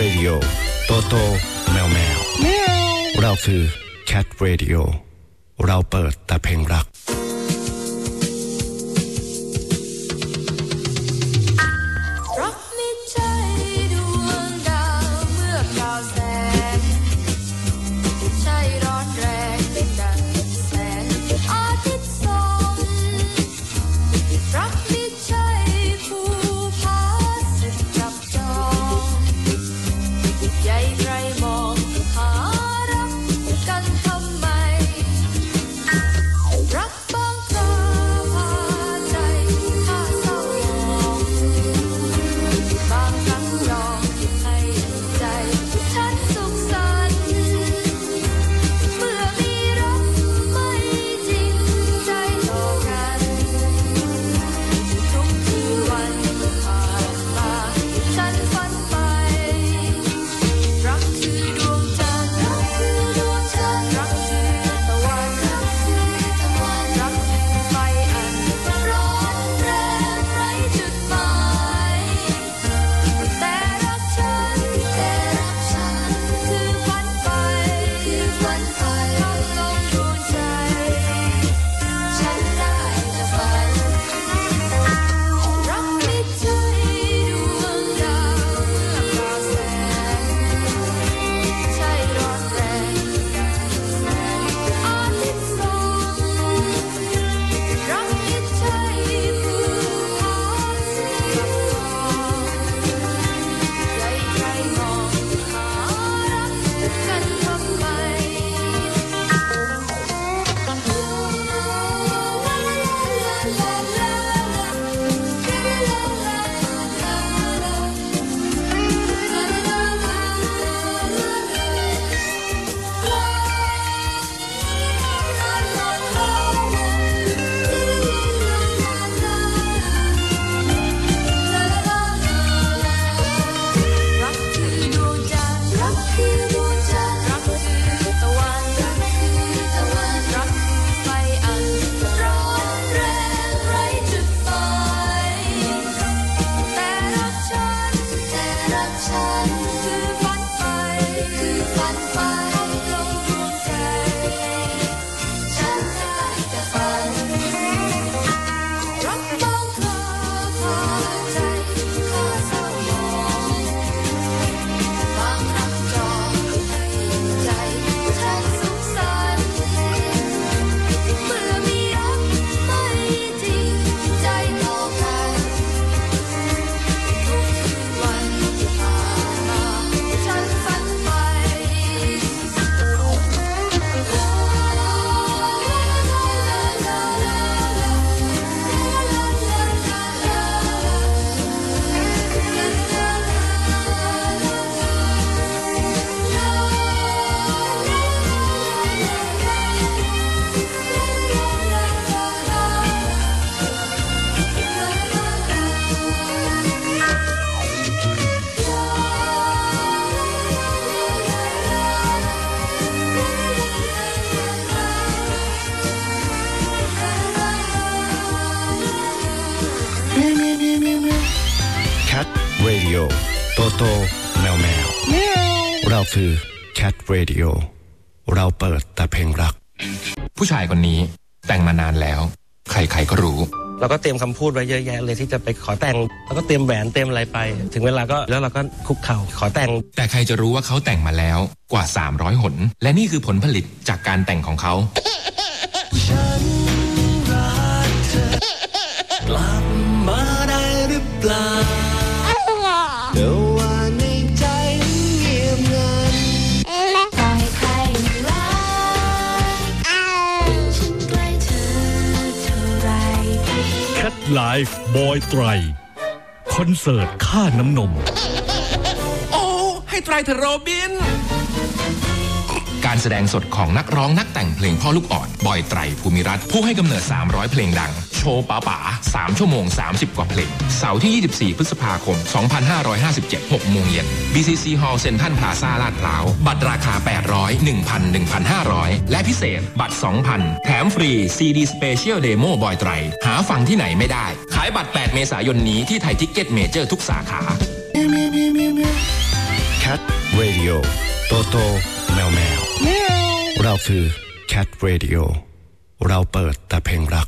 Radio โตโตแมวแมว เราคือ Cat Radio เราเปิดแต่เพลงรัก แมวแมว เราคือ Cat Radio เราเปิดแต่เพลงรัก ผู้ชายคนนี้แต่งมานานแล้ว ใครๆก็รู้ เราก็เตรียมคำพูดไว้เยอะแยะเลยที่จะไปขอแต่ง แล้วก็เตรียมแหวนเตรียมอะไรไป ถึงเวลาก็แล้วเราก็คุกเข่าขอแต่ง แต่ใครจะรู้ว่าเขาแต่งมาแล้วกว่า 300 หน และนี่คือผลผลิตจากการแต่งของเขา ทไลฟ์บอยไตรคอนเสิร์ตค่าน้ำนม โอ้ ให้ไตรเทโรบิน การแสดงสดของนักร้องนักแต่งเพลงพ่อลูกอ่อนบอยไตรภูมิรัตน์ผู้ให้กำเนิด 300 เพลงดัง โชว์ป๋าป๋า3 ชั่วโมง 30 กว่าเพลง เสาร์ที่ 24 พฤษภาคม 2557 6โมงเย็น BCC Hall เซ็นทรัลพลาซ่าลาดพร้าว บัตรราคา 800 1,000 1,500 และพิเศษบัตร 2,000 แถมฟรี CD Special Demo บอยไตร หาฟังที่ไหนไม่ได้ ขายบัตร 8 เมษายนนี้ที่ไทยทิกเก็ตเมเจอร์ทุกสาขา Cat Radio โตโตแมวแมว เราคือ Cat Radio เราเปิดแต่เพลงรัก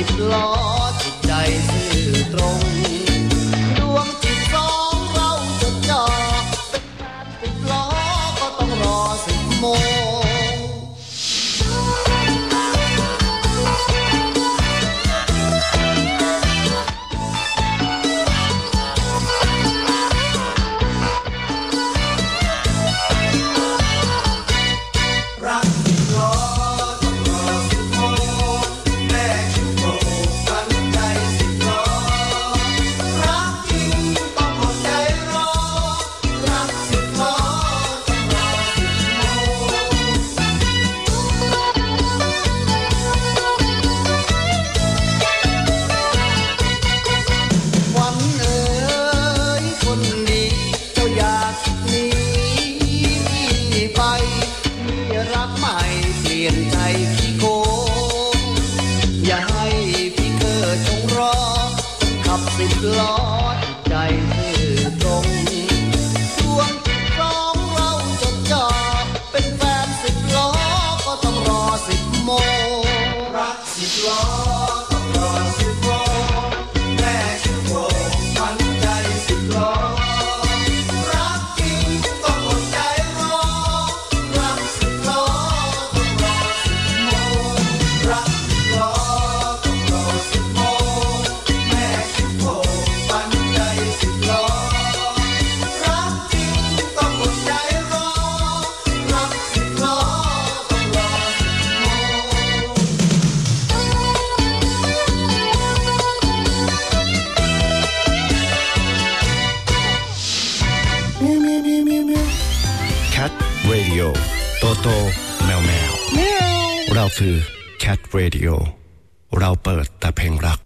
สิบล้อจิตใจซื่อตรง Cat Radio โตโตแมวแมว เราคือ Cat Radio เราเปิดแต่เพลงรัก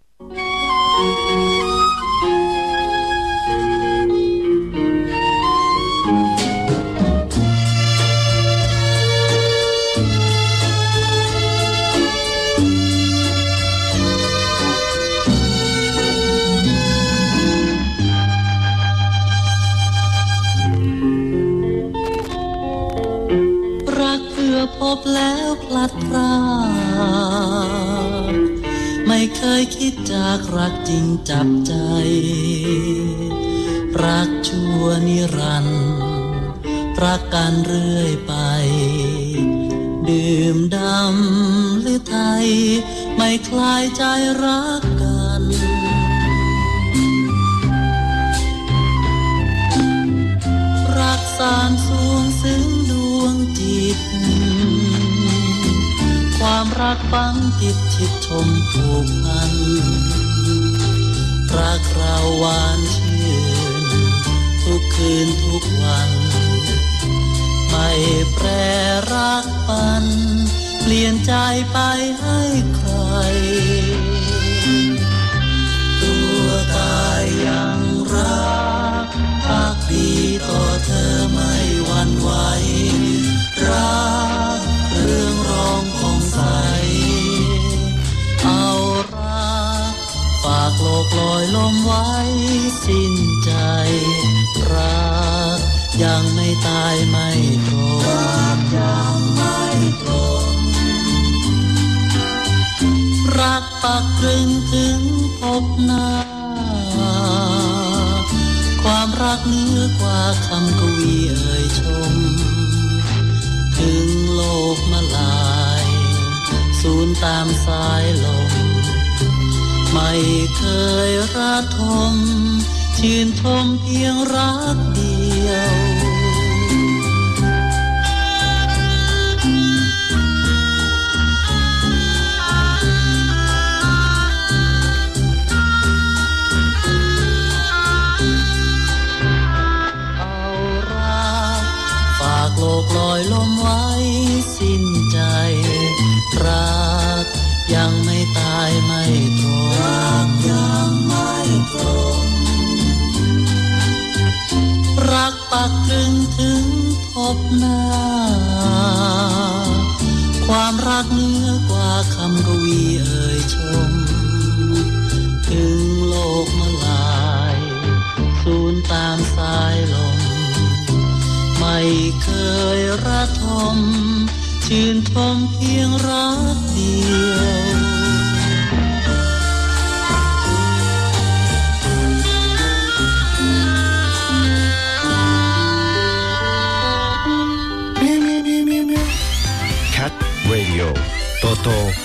บแล้วพลัดพรากไม่เคยคิดจากรักจริงจับใจ รักชั่วนิรันดร์รักกันเรื่อยไป ดื่มดำหรือไทย ไม่คลายใจรักกันรักสารสูง ความรักฝังจิตชิดชมผูกพัน รักเราหวานชื่น ทุกคืนทุกวัน ไม่แปรรักปัน เปลี่ยนใจไปให้ใคร ตายไม่ตรงรักยังไม่ตรงรักปักตรึงถึงพบหน้า ความรักเหนื้อกว่าคำกวีเอ่ยชม ถึงโลกมาลาย สูญตามสายลม ไม่เคยระทม ชื่นชมเพียงรักเดียว ถึงพบหน้า ความรักเนื้อกว่าคำกวีเอ่ยชม ถึงโลกมาลายสูญตามสายลม ไม่เคยระทม ชื่นชมเพียงรักเดียว Cat